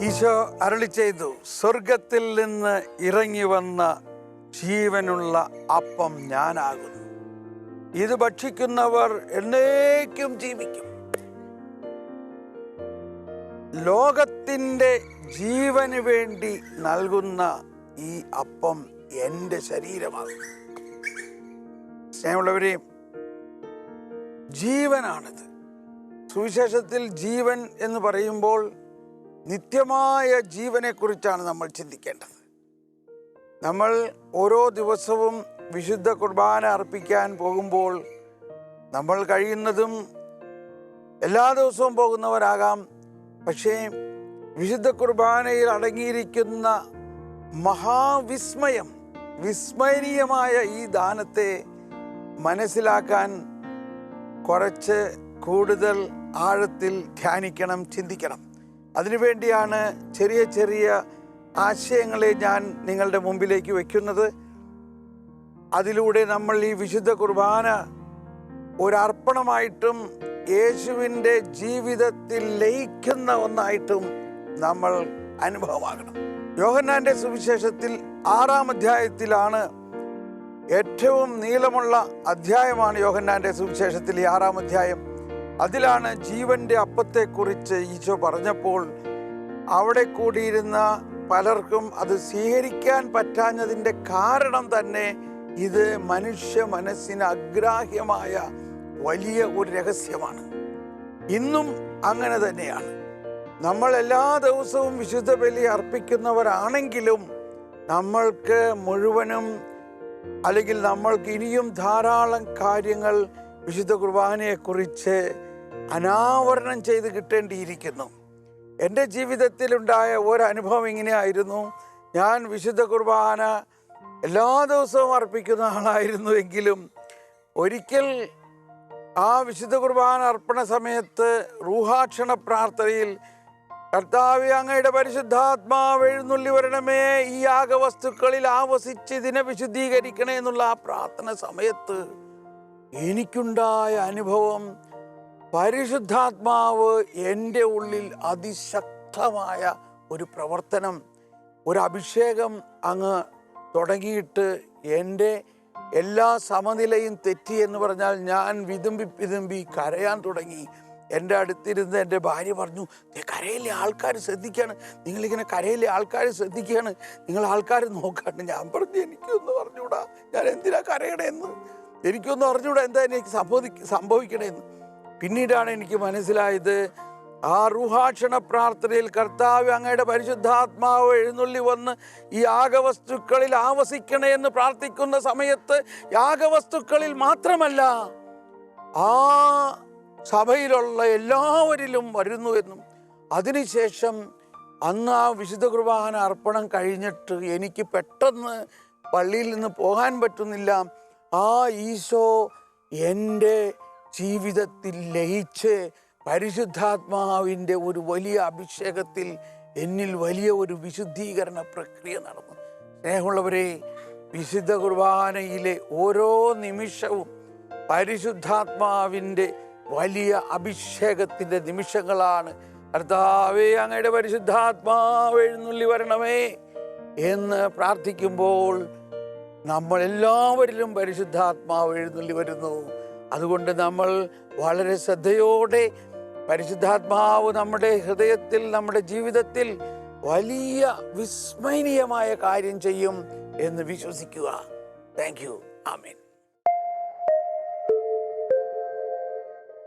ഈശോ അരളി ചെയ്തു സ്വർഗത്തിൽ നിന്ന് ഇറങ്ങി വന്ന ജീവനുള്ള അപ്പം ഞാനാകുന്നു. ഇത് ഭക്ഷിക്കുന്നവർ എന്നേക്കും ജീവിക്കും. ലോകത്തിന്റെ ജീവന് വേണ്ടി നൽകുന്ന ഈ അപ്പം എന്റെ ശരീരമാകുന്നു സ്നേഹമുള്ളവരെയും ജീവനാണിത്. സുവിശേഷത്തിൽ ജീവൻ എന്ന് പറയുമ്പോൾ നിത്യമായ ജീവനെക്കുറിച്ചാണ് നമ്മൾ ചിന്തിക്കേണ്ടത്. നമ്മൾ ഓരോ ദിവസവും വിശുദ്ധ കുർബാന അർപ്പിക്കാൻ പോകുമ്പോൾ നമ്മൾ കഴിയുന്നതും എല്ലാ ദിവസവും പോകുന്നവരാകാം. പക്ഷേ വിശുദ്ധ കുർബാനയിൽ അടങ്ങിയിരിക്കുന്ന മഹാവിസ്മയം വിസ്മരണീയമായ ഈ ദാനത്തെ മനസ്സിലാക്കാൻ കുറച്ച് കൂടുതൽ ആഴത്തിൽ ധ്യാനിക്കണം ചിന്തിക്കണം. അതിനുവേണ്ടിയാണ് ചെറിയ ചെറിയ ആശയങ്ങളെ ഞാൻ നിങ്ങളുടെ മുമ്പിലേക്ക് വയ്ക്കുന്നത് അതിലൂടെ നമ്മൾ ഈ വിശുദ്ധ കുർബാന ഒരർപ്പണമായിട്ടും യേശുവിന്റെ ജീവിതത്തിൽ ലയിക്കുന്ന ഒന്നായിട്ടും നമ്മൾ അനുഭവമാകണം. യോഹന്നാന്റെ സുവിശേഷത്തിൽ ആറാം അധ്യായത്തിലാണ് ഏറ്റവും നീളമുള്ള അധ്യായമാണ് യോഹന്നാന്റെ സുവിശേഷത്തിൽ ഈ ആറാം അധ്യായം. അതിലാണ് ജീവന്റെ അപ്പത്തെക്കുറിച്ച് ഈശോ പറഞ്ഞപ്പോൾ അവിടെ കൂടിയിരുന്ന പലർക്കും അത് സ്വീകരിക്കാൻ പറ്റാഞ്ഞതിന്റെ കാരണം തന്നെ ഇത് മനുഷ്യ മനസ്സിന് അഗ്രാഹ്യമായ വലിയ ഒരു രഹസ്യമാണ്. ഇന്നും അങ്ങനെ തന്നെയാണ്. നമ്മൾ എല്ലാ ദിവസവും വിശുദ്ധ ബലി അർപ്പിക്കുന്നവരാണെങ്കിലും നമ്മൾക്ക് മുഴുവനും അല്ലെങ്കിൽ നമ്മൾക്ക് ഇനിയും ധാരാളം കാര്യങ്ങൾ വിശുദ്ധ കുർബാനയെക്കുറിച്ച് അനാവരണം ചെയ്ത് കിട്ടേണ്ടിയിരിക്കുന്നു. എന്റെ ജീവിതത്തിലുണ്ടായ ഒരനുഭവം ഇങ്ങനെയായിരുന്നു. ഞാൻ വിശുദ്ധ കുർബാന എല്ലാ ദിവസവും അർപ്പിക്കുന്ന ആളായിരുന്നു എങ്കിലും ഒരിക്കൽ ആ വിശുദ്ധ കുർബാന അർപ്പണ സമയത്ത് റൂഹാക്ഷണ പ്രാർത്ഥനയിൽ കർത്താവ് അങ്ങയുടെ പരിശുദ്ധാത്മാവ് എഴുന്നള്ളി വരണമേ ഈ യാഗവസ്തുക്കളിൽ ആവസിച്ച് ഇതിനെ വിശുദ്ധീകരിക്കണേ എന്നുള്ള ആ പ്രാർത്ഥന സമയത്ത് എനിക്കുണ്ടായ അനുഭവം പരിശുദ്ധാത്മാവ് എന്റെ ഉള്ളിൽ അതിശക്തമായ ഒരു പ്രവർത്തനം ഒരു അഭിഷേകം അങ്ങ് തുടങ്ങിയിട്ട് എന്റെ എല്ലാ സമനിലയും തെറ്റി എന്ന് പറഞ്ഞാൽ ഞാൻ വിതുമ്പി വിതുമ്പി കരയാൻ തുടങ്ങി. എന്റെ അടുത്തിരുന്ന് എന്റെ ഭാര്യ പറഞ്ഞു "ദേ കരയിലെ ആൾക്കാർ ശ്രദ്ധിക്കുകയാണ് നിങ്ങളിങ്ങനെ കരയിലെ ആൾക്കാർ ശ്രദ്ധിക്കുകയാണ് നിങ്ങൾ ആൾക്കാർ നോക്കാണ്ട് ഞാൻ പറഞ്ഞു എനിക്കൊന്ന് പറഞ്ഞുകൂടാ? ഞാൻ എന്തിനാ കരയണേന്ന്? എനിക്കൊന്നും അറിഞ്ഞൂടാ എന്താ എനിക്ക് സംഭവി സംഭവിക്കണേന്ന്. പിന്നീടാണ് എനിക്ക് മനസ്സിലായത് ആ റുഹാക്ഷണ പ്രാർത്ഥനയിൽ കർത്താവ് അങ്ങയുടെ പരിശുദ്ധാത്മാവ് എഴുന്നള്ളി വന്ന് ഈ യാഗവസ്തുക്കളിൽ ആവസിക്കണേ എന്ന് പ്രാർത്ഥിക്കുന്ന സമയത്ത് യാഗവസ്തുക്കളിൽ മാത്രമല്ല ആ സഭയിലുള്ള എല്ലാവരിലും വരുന്നു എന്നും. അതിനുശേഷം അന്ന് ആ വിശുദ്ധ കുർബാന അർപ്പണം കഴിഞ്ഞിട്ട് എനിക്ക് പെട്ടെന്ന് പള്ളിയിൽ നിന്ന് പോകാൻ പറ്റുന്നില്ല. ആ ഈശോ എന്റെ ജീവിതത്തിൽ ലയിച്ച് പരിശുദ്ധാത്മാവിന്റെ ഒരു വലിയ അഭിഷേകത്തിൽ എന്നിൽ വലിയ ഒരു വിശുദ്ധീകരണ പ്രക്രിയ നടന്നു. സ്നേഹമുള്ളവരെ വിശുദ്ധ കുർബാനയിലെ ഓരോ നിമിഷവും പരിശുദ്ധാത്മാവിന്റെ വലിയ അഭിഷേകത്തിന്റെ നിമിഷങ്ങളാണ്. കർത്താവേ അങ്ങയുടെ പരിശുദ്ധാത്മാവ് എഴുന്നള്ളി വരണമേ എന്ന് പ്രാർത്ഥിക്കുമ്പോൾ നമ്മളെല്ലാവരിലും പരിശുദ്ധാത്മാവ് എഴുന്നള്ളി വരുന്നു. അതുകൊണ്ട് നമ്മൾ വളരെ ശ്രദ്ധയോടെ പരിശുദ്ധാത്മാവ് നമ്മുടെ ഹൃദയത്തിൽ നമ്മുടെ ജീവിതത്തിൽ വലിയ വിസ്മരണീയമായ കാര്യം ചെയ്യും എന്ന് വിശ്വസിക്കുക. Thank you amen